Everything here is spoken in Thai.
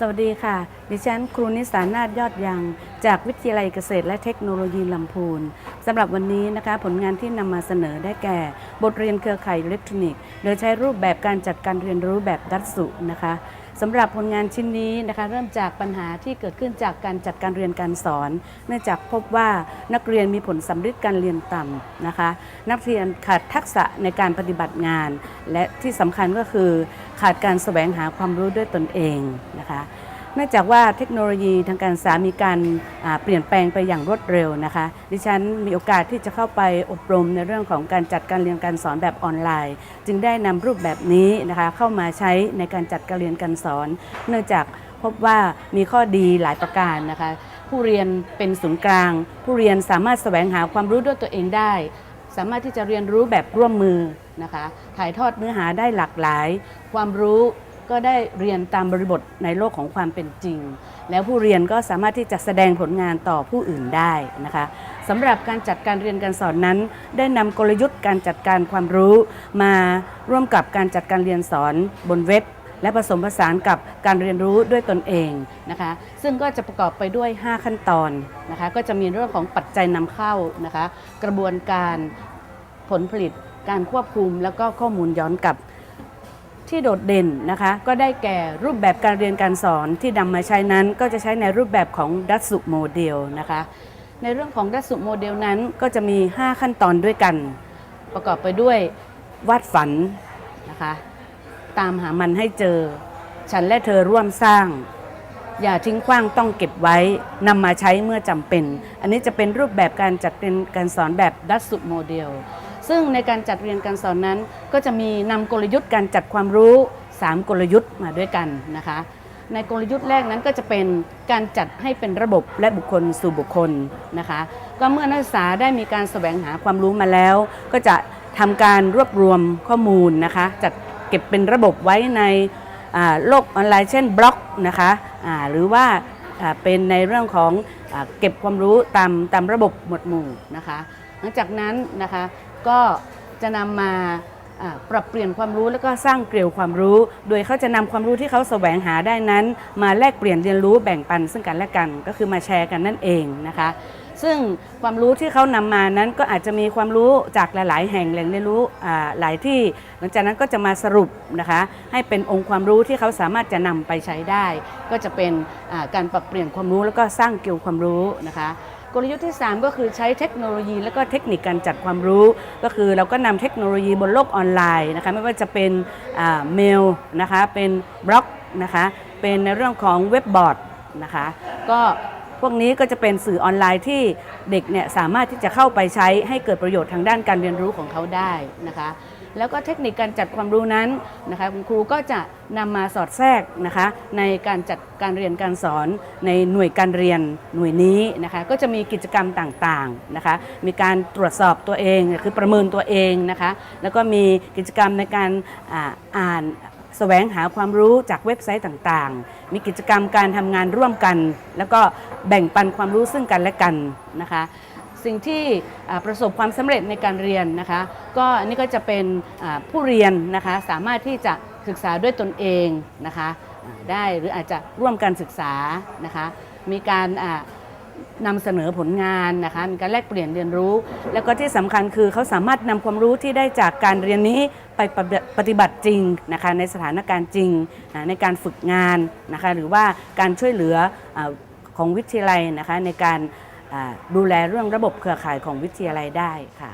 สวัสดีค่ะ ดิฉันครูนิสานาฏยอดยัง จากวิทยาลัยเกษตรและเทคโนโลยีลำพูนสำหรับวันนี้นะคะผลงานที่นำมาเสนอได้แก่ บทเรียนเครือข่ายอิเล็กทรอนิกส์ โดยใช้รูปแบบการจัดการเรียนรู้แบบดัตสุนะคะ สำหรับผลงานชิ้นนี้นะคะเริ่มจากปัญหาที่เกิดขึ้นจากการจัดการเรียนการสอน เนื่องจากพบว่านักเรียนมีผลสัมฤทธิ์การเรียนต่ำนะคะ นักเรียนขาดทักษะในการปฏิบัติงาน และที่สำคัญก็คือขาดการแสวงหาความรู้ด้วยตนเองนะคะ นื่องจากว่าเทคโนโลยีทางการศึกษามีการเปลี่ยนแปลงไปอย่างรวดเร็วนะคะ ดิฉันมีโอกาสที่จะเข้าไปอบรมในเรื่องของการจัดการเรียนการสอนแบบออนไลน์ จึงได้นำรูปแบบนี้นะคะเข้ามาใช้ในการจัดการเรียนการสอน เนื่องจากพบว่ามีข้อดีหลายประการนะคะ ผู้เรียนเป็นศูนย์กลาง ผู้เรียนสามารถแสวงหาความรู้ด้วยตัวเองได้ สามารถที่จะเรียนรู้แบบร่วมมือนะคะ ถ่ายทอดเนื้อหาได้หลากหลาย ความรู้ ก็ได้เรียนตามบริบทในโลกของความเป็นจริง แล้วผู้เรียนก็สามารถที่จะแสดงผลงานต่อผู้อื่นได้นะคะสำหรับการจัดการเรียนการสอนนั้น ได้นำกลยุทธ์การจัดการความรู้ มาร่วมกับการจัดการเรียนสอนบนเว็บ และผสมผสานกับการเรียนรู้ด้วยตนเองนะคะซึ่งก็จะประกอบไปด้วย 5 ขั้นตอนนะคะก็จะมีเรื่องของปัจจัยนำเข้านะคะกระบวนการผลผลิตการควบคุมแล้วก็ข้อมูลย้อนกลับ ที่โดดเด่นนะคะก็ได้แก่รูปแบบการเรียนการสอนที่นำมาใช้นั้น ก็จะใช้ในรูปแบบของดัตสุโมเดลนะคะ ในเรื่องของดัตสุโมเดลนั้นก็จะมี 5 ขั้นตอนด้วยกัน ประกอบไปด้วยวาดฝันนะคะตามหามันให้เจอ ฉันและเธอร่วมสร้าง อย่าทิ้งขว้างต้องเก็บไว้นำมาใช้เมื่อจำเป็น อันนี้จะเป็นรูปแบบการจัดเรียนการสอนแบบดัตสุโมเดล ซึ่งในการจัดเรียนการสอนนั้น ก็จะมีนำกลยุทธ์การจัดความรู้ 3 กลยุทธ์มาด้วยกันนะคะ ในกลยุทธ์แรกนั้นก็จะเป็นการจัดให้เป็นระบบและบุคคลสู่บุคคลนะคะ ก็เมื่อนักศึกษาได้มีการแสวงหาความรู้มาแล้ว ก็จะทำการรวบรวมข้อมูลนะคะ จัดเก็บเป็นระบบไว้ในโลกออนไลน์เช่นบล็อกนะคะหรือว่าเป็นในเรื่องของอเก็บความรู้ตามตามระบบหมวดหมู่นะคะ หลังจากนั้นนะคะ ก็จะนำมาอ่าปรับเปลี่ยนความรู้แล้วก็สร้างเกลียวความรู้ โดยเขาจะนำความรู้ที่เขาแสวงหาได้นั้น มาแลกเปลี่ยนเรียนรู้แบ่งปันซึ่งกันและกันก็คือมาแชร์กันนั่นเองนะคะ ซึ่งความรู้ที่เขานำมานั้นก็อาจจะมีความรู้จากหลาย ๆ แห่งแหล่งเรียนรู้หลายที่ หลังจากนั้นก็จะมาสรุปนะคะ ให้เป็นองค์ความรู้ที่เขาสามารถจะนำไปใช้ได้ ก็จะเป็นการปรับเปลี่ยนความรู้แล้วก็สร้างเกลียวความรู้นะคะ กลยุทธ์ที่ 3 ก็คือใช้เทคโนโลยี และก็เทคนิคการจัดความรู้ ก็คือเราก็นำเทคโนโลยีบนโลกออนไลน์นะคะไม่ว่าจะเป็นอ่าเมลนะคะเป็นบล็อกนะคะเป็นในเรื่องของเว็บบอร์ดนะคะก็ พวกนี้ก็จะเป็นสื่อออนไลน์ที่เด็กเนี่ยสามารถที่จะเข้าไปใช้ให้เกิดประโยชน์ทางด้านการเรียนรู้ของเขาได้นะคะ แล้วก็เทคนิคการจัดความรู้นั้นนะคะคุณครูก็จะนำมาสอดแทรกนะคะ ในการจัดการเรียนการสอนในหน่วยการเรียนหน่วยนี้นะคะก็จะมีกิจกรรมต่างๆนะคะ มีการตรวจสอบตัวเองคือประเมินตัวเองนะคะ แล้วก็มีกิจกรรมในการอ่าน แสวงหาความรู้จากเว็บไซต์ต่างๆ มีกิจกรรมการทำงานร่วมกัน แล้วก็แบ่งปันความรู้ซึ่งกันและกันนะคะสิ่งที่ประสบความสำเร็จในการเรียนนะคะ ก็อันนี้ก็จะเป็นผู้เรียนนะคะสามารถที่จะศึกษาด้วยตนเองนะคะได้หรืออาจจะร่วมกันศึกษานะคะมีการ นำเสนอผลงานนะคะมีการแลกเปลี่ยนเรียนรู้ แล้วก็ที่สำคัญคือเขาสามารถนำความรู้ที่ได้จากการเรียนนี้ไปปฏิบัติจริงนะคะในสถานการณ์จริงในการฝึกงานนะคะหรือว่าการช่วยเหลือของวิทยาลัยนะคะในการดูแลเรื่องระบบเครือข่ายของวิทยาลัยได้ค่ะ